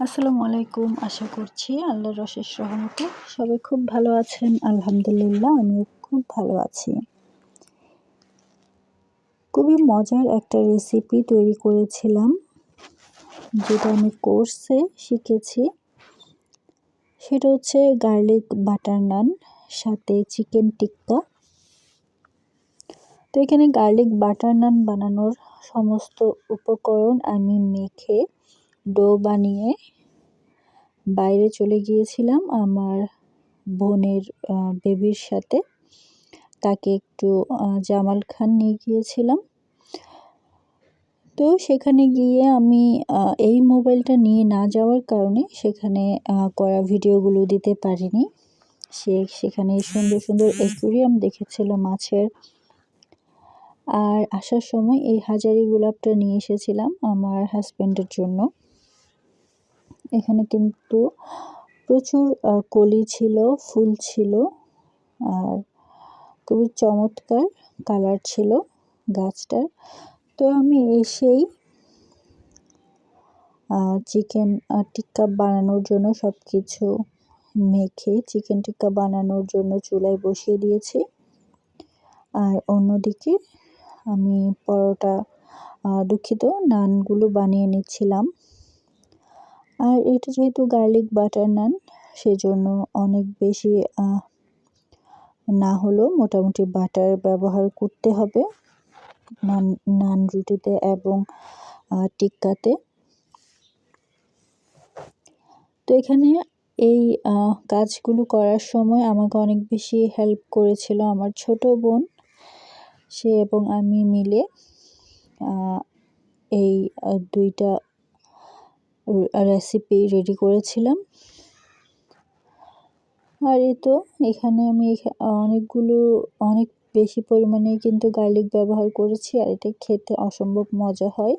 আসসালামু আলাইকুম, আশা করছি আল্লাহর রশেষ রহমতে সবাই খুব ভালো আছেন। আলহামদুলিল্লাহ আমিও খুব ভালো আছি। খুবই মজার একটা রেসিপি তৈরি করেছিলাম, যেটা আমি কোর্সে শিখেছি। সেটা হচ্ছে গার্লিক বাটার নান সাথে চিকেন টিক্কা তো এখানে গার্লিক বাটার নান বানানোর সমস্ত উপকরণ আমি মেখে ডো বানিয়ে বাইরে চলে গিয়েছিলাম আমার বোনের বেবির সাথে। তাকে একটু জামাল খান নিয়ে গিয়েছিলাম। তো সেখানে গিয়ে আমি এই মোবাইলটা নিয়ে না যাওয়ার কারণে সেখানে করা ভিডিওগুলো দিতে পারিনি। সে সেখানে সুন্দর সুন্দর অ্যাকুরিয়াম দেখেছিল মাছের। আর আসার সময় এই হাজারি গোলাপটা নিয়ে এসেছিলাম আমার হাজব্যান্ডের জন্য। এখানে কিন্তু প্রচুর কলি ছিল, ফুল ছিল, আর খুবই চমৎকার কালার ছিল গাছটার। তো আমি এসেই চিকেন টিক্কা বানানোর জন্য সব কিছু মেখে চিকেন টিক্কা বানানোর জন্য চুলায় বসিয়ে দিয়েছি। আর অন্যদিকে আমি পরোটা দুঃখিত, নানগুলো বানিয়ে নিচ্ছিলাম। আর এটা যেহেতু গার্লিক বাটার নান সেজন্য অনেক বেশি না হলেও মোটামুটি বাটার ব্যবহার করতে হবে নান নান রুটিতে এবং টিক্কাতে। তো এখানে এই কাজগুলো করার সময় আমাকে অনেক বেশি হেল্প করেছিল আমার ছোট বোন। সে এবং আমি মিলে এই দুইটা রেসিপি রেডি করেছিলাম। আর এই তো, এখানে আমি অনেকগুলো, অনেক বেশি পরিমাণে কিন্তু গার্লিক ব্যবহার করেছি, আর এটা খেতে অসম্ভব মজা হয়।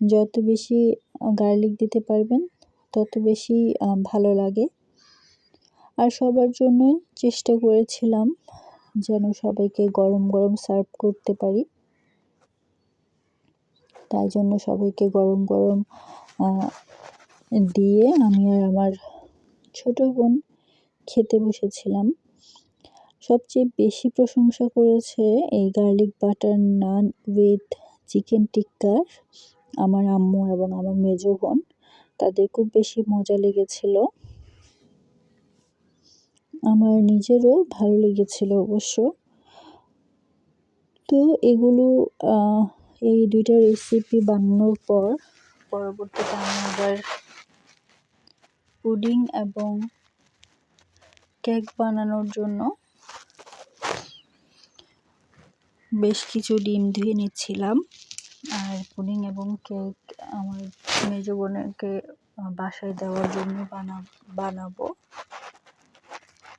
যত বেশি গার্লিক দিতে পারবেন, তত বেশি ভালো লাগে। আর সবার জন্যই চেষ্টা করেছিলাম যেন সবাইকে গরম গরম সার্ভ করতে পারি। তাই জন্য সবাইকে গরম গরম দিয়ে আমি আর আমার ছোট বোন খেতে বসেছিলাম। সবচেয়ে বেশি প্রশংসা করেছে এই garlic butter naan with chicken টিক্কার আমার আম্মু এবং আমার মেজ বোন। তাদের খুব বেশি মজা লেগেছিল। আমার নিজেরও ভালো লেগেছিল অবশ্য। তো এগুলো এই দুইটা রেসিপি বানানোর পর পরবর্তীতে আমি আবার পুডিং এবং কেক বানানোর জন্য বেশ কিছু ডিম ধুয়ে নিচ্ছিলাম। আর পুডিং এবং কেক আমার মেজ বোনকে বাসায় দেওয়ার জন্য বানা, বানাবো।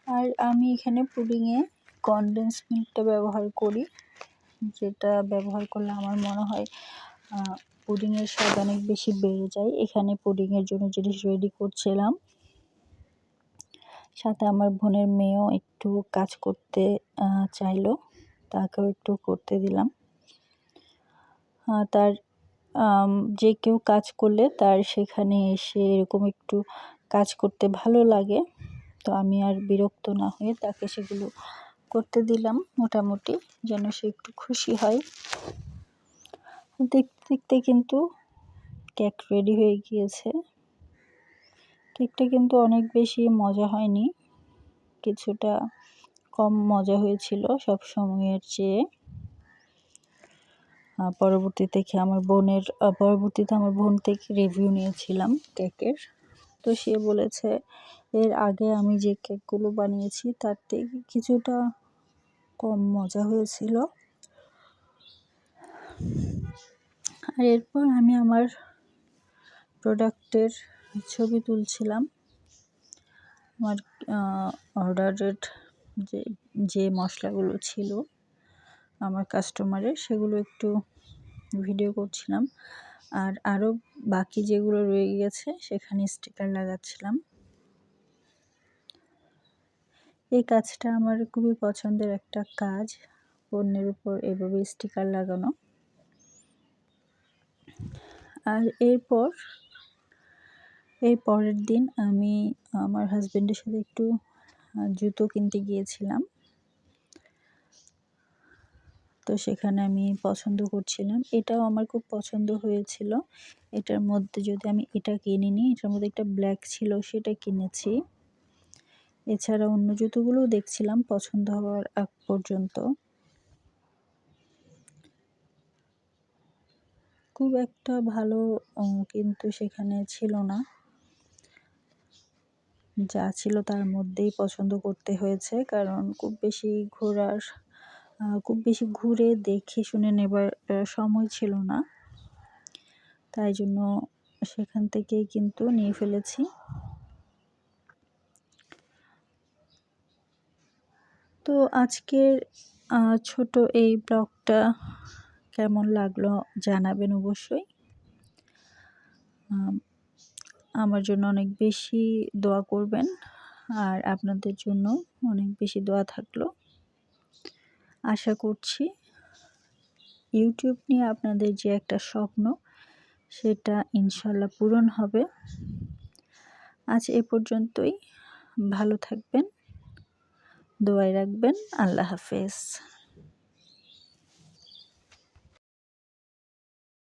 আর আমি এখানে পুডিংয়ে কনডেন্স মিল্কটা ব্যবহার করি। যেটা ব্যবহার করলে আমার মনে হয় পুডিংয়ের স্বাদ অনেক বেশি বেড়ে যায়। এখানে পুডিংয়ের জন্য জিনিস রেডি করছিলাম। সাথে আমার বোনের মেয়েও একটু কাজ করতে চাইলো। তাকেও একটু করতে দিলাম। তার যে কেউ কাজ করলে তার সেখানে এসে এরকম একটু কাজ করতে ভালো লাগে। তো আমি আর বিরক্ত না হয়ে তাকে সেগুলো করতে দিলাম মোটামুটি, যেন সে একটু খুশি হয়। দেখতে দেখতে কিন্তু কেক রেডি হয়ে গিয়েছে। কেকটা কিন্তু অনেক বেশি মজা হয়নি, কিছুটা কম মজা হয়েছিল সব সময়ের চেয়ে। পরবর্তী থেকে আমার বোনের পরবর্তীতে আমার বোন থেকে রিভিউ নিয়েছিলাম কেকের। তো সে বলেছে এর আগে আমি যে কেকগুলো বানিয়েছি, তার থেকে কিছুটা কম মজা হয়েছিল। আর এরপর আমি আমার প্রোডাক্টের ছবি তুলছিলাম। আমার অর্ডারের যে যে মশলাগুলো ছিল আমার কাস্টমারের, সেগুলো একটু ভিডিও করছিলাম। আর আরও বাকি যেগুলো রয়ে গেছে, সেখানে স্টিকার লাগাচ্ছিলাম। এই কাজটা আমার খুবই পছন্দের একটা কাজ, পণ্যের উপর এভাবে স্টিকার লাগানো। আর এরপর এই পরের দিন আমি আমার হাজব্যান্ডের সাথে একটু জুতো কিনতে গিয়েছিলাম। তো সেখানে আমি পছন্দ করছিলাম। এটাও আমার খুব পছন্দ হয়েছিল। এটার মধ্যে যদি আমি এটা কিনে নিই, এটার মধ্যে একটা ব্ল্যাক ছিল, সেটা কিনেছি। এছাড়া অন্য জুতোগুলোও দেখছিলাম পছন্দ হওয়ার আগ পর্যন্ত। খুব একটা ভালো কিন্তু সেখানে ছিল না। যা ছিল তার মধ্যেই পছন্দ করতে হয়েছে, কারণ খুব বেশি ঘোরার খুব বেশি ঘুরে দেখে শুনে নেবার সময় ছিল না। তাই জন্য সেখান থেকেই কিন্তু নিয়ে ফেলেছি। তো আজকের ছোট এই ব্লগটা কেমন লাগল জানাবেন অবশ্যই। আমার জন্য অনেক বেশি দোয়া করবেন আর আপনাদের জন্য অনেক বেশি দোয়া থাকল। আশা করছি ইউটিউব নিয়ে আপনাদের যে একটা স্বপ্ন, সেটা ইনশাল্লাহ পূরণ হবে। আজ এ পর্যন্তই। ভালো থাকবেন। দোয়াই রাখবেন। আল্লাহ হাফেজ।